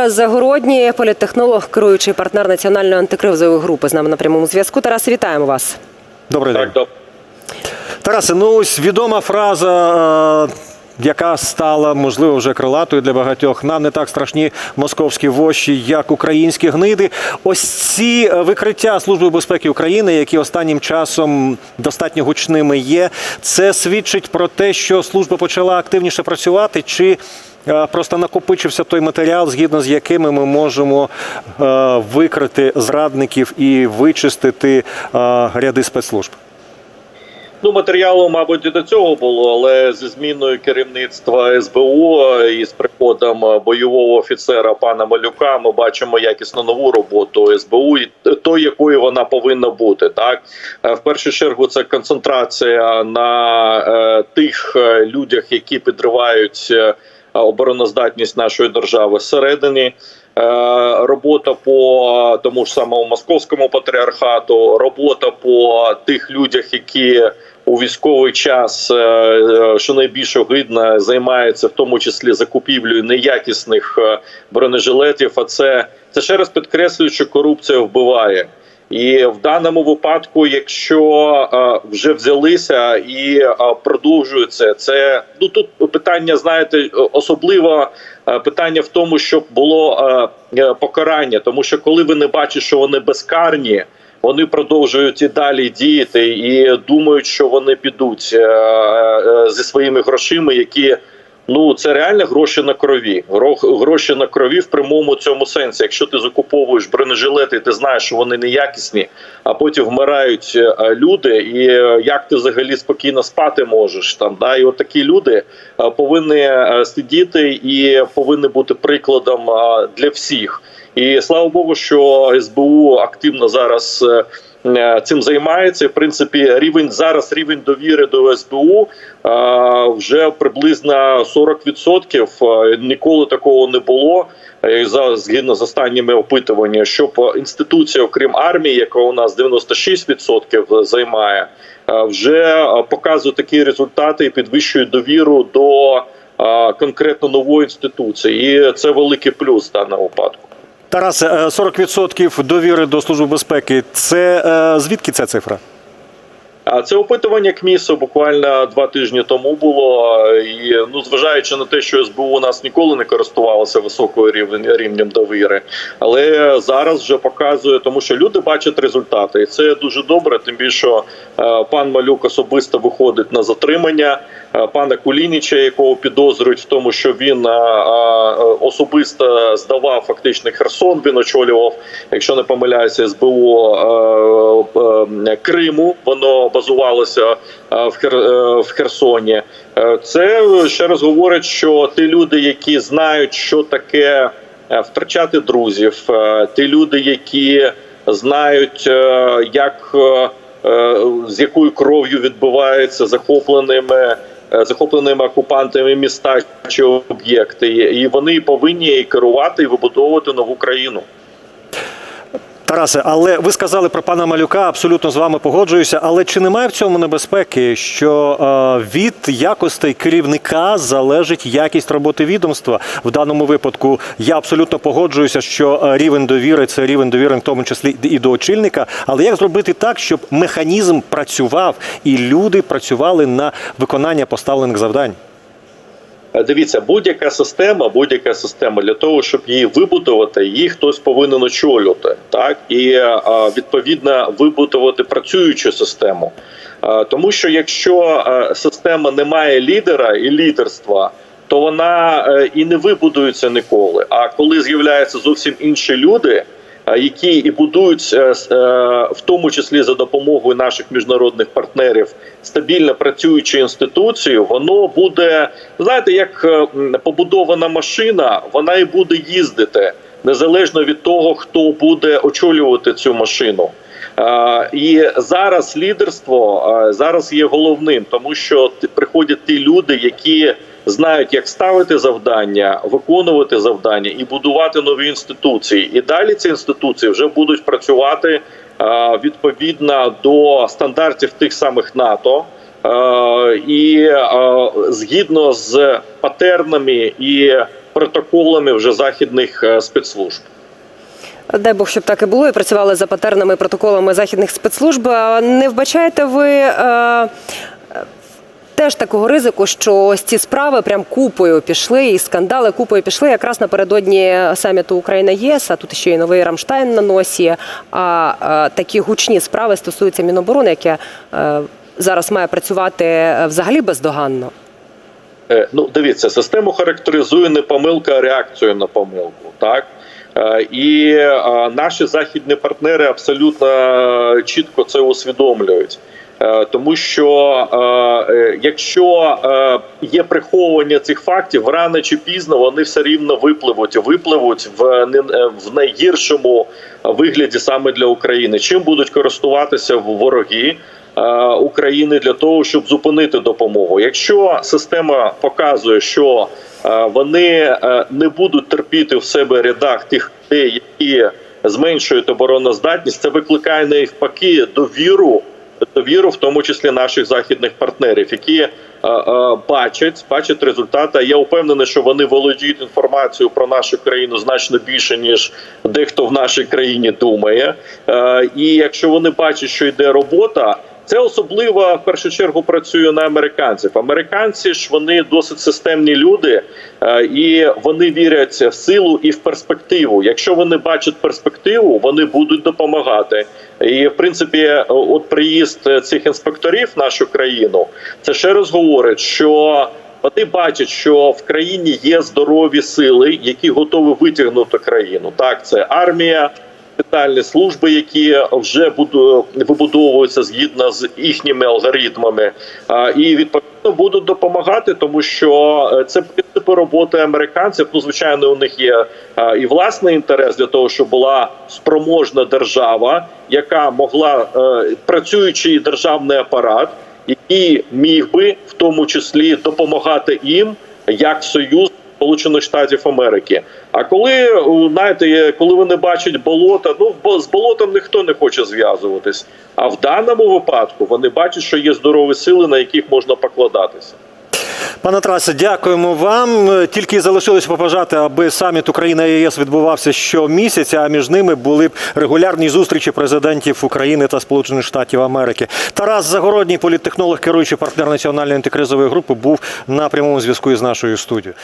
Тарас Загородній, політтехнолог, керуючий партнер національної антикризової групи. З нами на прямому зв'язку. Тарас, вітаємо вас. Добрий день. Так. Тарасе, ну ось відома фраза. е, Яка стала можливо вже крилатою для багатьох нам не так страшні московські воші, як українські гниди. Ось ці е, викриття Служби безпеки України, які останнім часом достатньо гучними є, це свідчить про те, що служба почала активніше працювати, чи просто накопичився той матеріал, згідно з якими ми можемо е, викрити зрадників і вичистити е, ряди спецслужб. Ну, матеріалу, мабуть, і до цього було, але зі зміною керівництва СБУ і з приходом бойового офіцера пана Малюка ми бачимо якісно нову роботу СБУ, і той, якою вона повинна бути. Так Е, в першу чергу це концентрація на е, тих е, людях, які підривають е, обороноздатність нашої держави зсередині. Е, Робота по тому ж самому московському патріархату, робота по тих людях, які у військовий час, е, що найбільш огидно, займаються в тому числі закупівлею неякісних е, бронежилетів. А це, це ще раз підкреслюю, що корупція вбиває. І в даному випадку, якщо е, вже взялися і е, продовжується це, ну тут питання, знаєте, особливо е, питання в тому, щоб було покарання, тому що коли ви не бачите, що вони безкарні. Вони продовжують і далі діяти і думають, що вони підуть зі своїми грошима, які ну це реально гроші на крові. Гроші на крові в прямому цьому сенсі. Якщо ти закуповуєш бронежилети, ти знаєш, що вони неякісні, а потім вмирають е, люди, і е, як ти взагалі спокійно спати можеш там? Да, і от такі люди е, повинні сидіти і повинні бути прикладом для всіх. І слава Богу, що СБУ активно зараз цим займається. В принципі, рівень зараз рівень довіри до СБУ е, вже приблизно 40%. Е, Ніколи такого не було. Е, За згідно з останніми опитуваннями, щоб інституція, окрім армії, яка у нас 96% займає, е, вже е, показує такі результати і підвищує довіру до е, конкретно нової інституції. І це великий плюс в даному випадку. Тарасе, е, 40% довіри до служби безпеки. Це е, звідки ця цифра? А це опитування КМІСу буквально два тижні тому було. І ну, зважаючи на те, що СБУ у нас ніколи не користувалося високою рівень, рівнем довіри, але зараз вже показує, тому що люди бачать результати, і це дуже добре. Тим більше е, пан Малюк особисто виходить на затримання. е, Пана Кулініча, якого підозрюють в тому, що він е, особисто здавав фактично Херсон. Він очолював, якщо не помиляюся, СБУ Криму. Воно базувалося е, в Хер е, Херсоні. Е, Це ще раз говорить, що ті люди, які знають, що таке втрачати друзів, ті люди, які знають, як з якою кров'ю відбувається захопленими. Захопленими окупантами міста чи об'єкти, і вони повинні керувати і вибудовувати нову країну. Тарасе, але ви сказали про пана Малюка, абсолютно з вами погоджуюся. Але чи немає в цьому небезпеки, що е, від якостей керівника залежить якість роботи відомства? В даному випадку я абсолютно погоджуюся, що е, рівень довіри це рівень довіри, в тому числі і до очільника. Але як зробити так, щоб механізм працював і люди працювали на виконання поставлених завдань? Е, Дивіться, будь-яка система, будь-яка система для того, щоб її вибудувати, її хтось повинен очолювати, так і е, відповідно вибудувати працюючу систему. Е, Тому що якщо система не має лідера і лідерства, то вона і не вибудується ніколи. А коли з'являються зовсім інші люди. Які і будують е, е, в тому числі за допомогою наших міжнародних партнерів стабільно працюючі інституції, воно буде знаєте, як е, побудована машина, вона і буде їздити незалежно від того, хто буде очолювати цю машину. І зараз лідерство зараз є головним, тому що приходять ті люди, які знають, як ставити завдання, виконувати завдання і будувати нові інституції. І далі ці інституції вже будуть працювати е, відповідно до стандартів тих самих НАТО. Е, І е, згідно з патернами і протоколами вже західних спецслужб. Дай Бог, щоб так і було, і працювали за патернами протоколами західних спецслужб. Не вбачаєте ви теж такого ризику, що ось ці справи прям купою пішли, і скандали купою пішли якраз напередодні саміту Україна ЄС, а тут ще й новий Рамштайн на носі. А е, такі гучні справи стосуються Міноборони, яке е, зараз має працювати е, взагалі бездоганно. Ну, дивіться, систему характеризує не помилка, а реакцію на помилку. Так і наші західні партнери абсолютно чітко це усвідомлюють. Е, Тому що е, е, якщо є приховування цих фактів, рано чи пізно вони все рівно випливуть, випливуть в не- в найгіршому вигляді саме для України. Чим будуть користуватися вороги? України для того, щоб зупинити допомогу. Якщо система показує, що вони не будуть терпіти в себе рядах тих людей, які зменшують обороноздатність, це викликає навпаки довіру. Довіру, в тому числі наших західних партнерів, які е, е, бачать, бачать результати. Я впевнений, що вони володіють інформацією про нашу країну значно більше ніж дехто в нашій країні думає. Е, і якщо вони бачать, що йде робота. Це особливо в першу чергу працює на американців. Американці ж вони досить системні люди, е, і вони вірять в силу і в перспективу. Якщо вони бачать перспективу, вони будуть допомагати. І в принципі, от приїзд цих інспекторів в нашу країну, це ще раз говорить, що вони бачать, що в країні є здорові сили, які готові витягнути країну. Так, це армія спеціальні служби, які вже вибудовуються згідно з їхніми алгоритмами, і відповідно будуть допомагати, тому що е, це принципи роботи американців. Ну, звичайно, у них є і власний інтерес для того, щоб була спроможна держава, яка могла е, працюючий державний апарат, який міг би в тому числі допомагати їм як союз. Сполучених Штатів Америки. А коли знаєте, коли вони бачать болота, ну з болотом ніхто не хоче зв'язуватись. А в даному випадку вони бачать, що є здорові сили, на яких можна покладатися. Пане Тарасе, дякуємо вам. Тільки залишилось побажати, аби саміт Україна ЄС відбувався щомісяця, а між ними були б регулярні зустрічі президентів України та Сполучених Штатів Америки. Тарас Загородній, політтехнолог, керуючий партнер національної антикризової групи, був на прямому зв'язку із нашою студією.